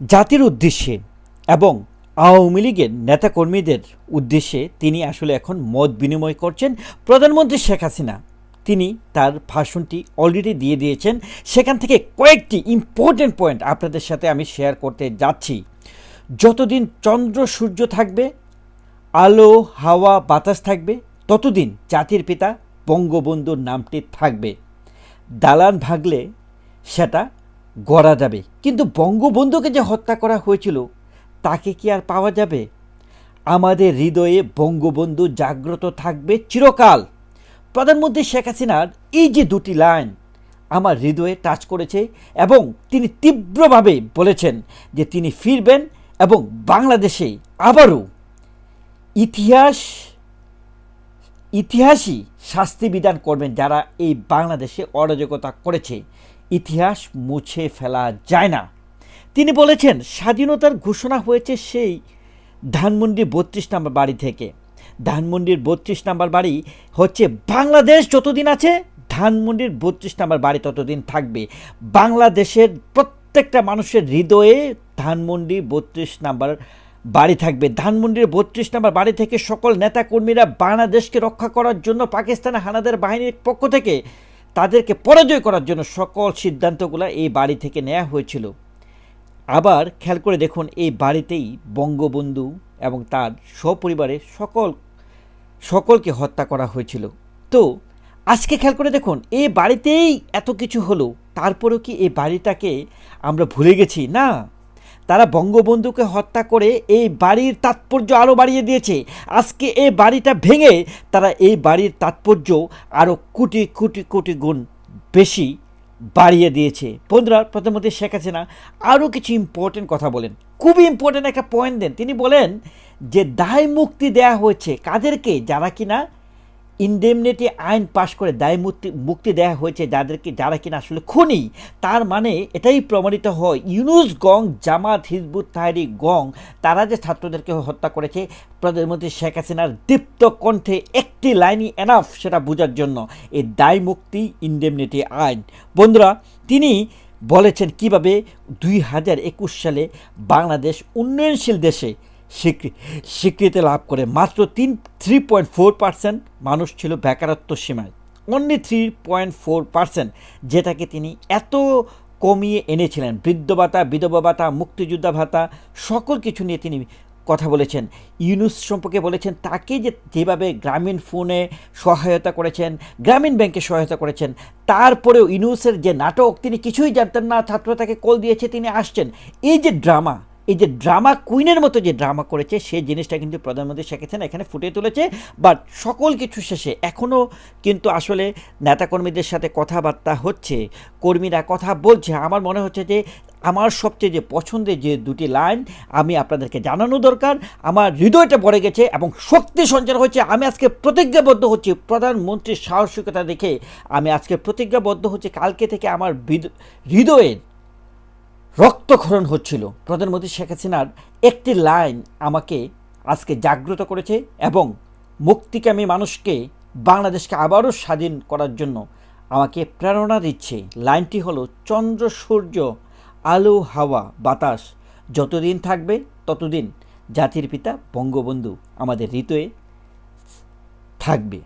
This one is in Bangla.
জাতির উদ্দেশ্যে এবং আওয়ামী লীগের নেতাকর্মীদের উদ্দেশ্যে তিনি আসলে এখন মত বিনিময় করছেন। প্রধানমন্ত্রী শেখ হাসিনা, তিনি তার ভাষণটি অলরেডি দিয়ে দিয়েছেন। সেখান থেকে কয়েকটি ইম্পর্টেন্ট পয়েন্ট আপনাদের সাথে আমি শেয়ার করতে যাচ্ছি। যতদিন চন্দ্র সূর্য থাকবে, আলো, হাওয়া, বাতাস থাকবে, ততদিন জাতির পিতা বঙ্গবন্ধুর নামটি থাকবে। দালান ভাগলে সেটা গড়া যাবে। কিন্তু বঙ্গবন্ধুকে যে হত্যা করা হয়েছিল, তাকে কি আর পাওয়া যাবে? আমাদের হৃদয়ে বঙ্গবন্ধু জাগ্রত থাকবে চিরকাল। প্রধানমন্ত্রী শেখ হাসিনার এই যে দুটি লাইন আমার হৃদয়ে টাচ করেছে এবং তিনি তীব্রভাবে বলেছেন যে তিনি ফিরবেন এবং বাংলাদেশে আবারও ইতিহাস, ইতিহাসই শাস্তি বিধান করবেন যারা এই বাংলাদেশে অরাজকতা করেছে। ইতিহাস মুছে ফেলা যায় না। তিনি বলেছেন, স্বাধীনতার ঘোষণা হয়েছে সেই ধানমন্ডি বত্রিশ নম্বর বাড়ি থেকে। ধানমন্ডির বত্রিশ নম্বর বাড়ি হচ্ছে বাংলাদেশ যতদিন আছে, ধানমন্ডির বত্রিশ নম্বর বাড়ি ততদিন থাকবে। বাংলাদেশের প্রত্যেকটা মানুষের হৃদয়ে ধানমন্ডি বত্রিশ নাম্বার বাড়ি থাকবে। ধানমন্ডির বত্রিশ নাম্বার বাড়ি থেকে সকল নেতাকর্মীরা বাংলাদেশকে রক্ষা করার জন্য পাকিস্তানের হানাদের বাহিনীর পক্ষ থেকে তাদেরকে পরাজয় করার জন্য সকল সিদ্ধান্তগুলো এই বাড়ি থেকে নেওয়া হয়েছিল। আবার খেয়াল করে দেখুন, এই বাড়িতেই বঙ্গবন্ধু এবং তার সপরিবারে সকল, সকলকে হত্যা করা হয়েছিল। তো আজকে খেয়াল করে দেখুন, এই বাড়িতেই এত কিছু হলো, তারপরেও কি এই বাড়িটাকে আমরা ভুলে গেছি? না। তারা বঙ্গবন্ধুকে হত্যা করে এই বাড়ির তাৎপর্য আরও বাড়িয়ে দিয়েছে। আজকে এই বাড়িটা ভেঙে তারা এই বাড়ির তাৎপর্য আরও কোটি কোটি কোটি গুণ বেশি বাড়িয়ে দিয়েছে। বন্ধুরা প্রধানমন্ত্রী শেখ হাসিনা আরও কিছু ইম্পর্টেন্ট কথা বলেন। খুবই ইম্পর্টেন্ট একটা পয়েন্ট দেন। তিনি বলেন যে দায় মুক্তি দেয়া হয়েছে কাদেরকে? যারা কিনা ইন্ডেমনিটি আইন পাশ করে দায় মুক্তি মুক্তি দেওয়া হয়েছে যাদেরকে যারা কিনা আসলে খুনি। তার মানে এটাই প্রমাণিত হয়। ইউনুস গং, জামাত হিজবুত তাহারি গং, তারা যে ছাত্রদেরকে হত্যা করেছে, প্রধানমন্ত্রী শেখ হাসিনার দীপ্ত কণ্ঠে একটি লাইনই এনাফ সেটা বোঝার জন্য এই দায় মুক্তি ইন্ডেমনিটি আইন। বন্ধুরা, তিনি বলেছেন কীভাবে দুই হাজার একুশ সালে বাংলাদেশ উন্নয়নশীল দেশে স্বীকৃতি লাভ করে। মাত্র তিন থ্রি পয়েন্ট ফোর পার্সেন্ট মানুষ ছিল বেকারত্ব সীমায়। Only three point four percent যেটাকে তিনি এত কমিয়ে এনেছিলেন। বৃদ্ধ ভাতা, বিধবা ভাতা, মুক্তিযোদ্ধা ভাতা, সকল কিছু নিয়ে তিনি কথা বলেছেন। ইউনুস সম্পর্কে বলেছেন, তাকে যে, যেভাবে গ্রামীণ ফোনে সহায়তা করেছেন, গ্রামীণ ব্যাংকে সহায়তা করেছেন, তারপরেও ইউনুসের যে নাটক, তিনি কিছুই জানতেন না, ছাত্র তাকে কল দিয়েছে, তিনি আসছেন। এই যে ড্রামা এই যে ড্রামা কুইনের মতো যে ড্রামা করেছে সেই জিনিসটা কিন্তু প্রধানমন্ত্রী শেখ হাসিনা এখানে ফুটিয়ে তুলেছে। বাট সকল কিছু শেষে এখনও কিন্তু আসলে নেতাকর্মীদের সাথে কথাবার্তা হচ্ছে, কর্মীরা কথা বলছে। আমার মনে হচ্ছে যে আমার সবচেয়ে যে পছন্দের যে দুটি লাইন, আমি আপনাদেরকে জানানো দরকার। আমার হৃদয়টা ভরে গেছে এবং শক্তি সঞ্চার হচ্ছে আমি আজকে প্রতিজ্ঞাবদ্ধ হচ্ছি প্রধানমন্ত্রীর সাহসিকতা দেখে। আমি আজকে প্রতিজ্ঞাবদ্ধ হচ্ছি। কালকে থেকে আমার হৃদ- হৃদয়ের রক্তক্ষরণ হচ্ছিল। প্রধানমন্ত্রী শেখ হাসিনার একটি লাইন আমাকে আজকে জাগ্রত করেছে এবং মুক্তিকামী মানুষকে বাংলাদেশকে আবারও স্বাধীন করার জন্য আমাকে প্রেরণা দিচ্ছে। লাইনটি হলো, চন্দ্র, সূর্য, আলো, হাওয়া, বাতাস, যতদিন থাকবে ততদিন জাতির পিতা বঙ্গবন্ধু আমাদের হৃদয়ে থাকবে।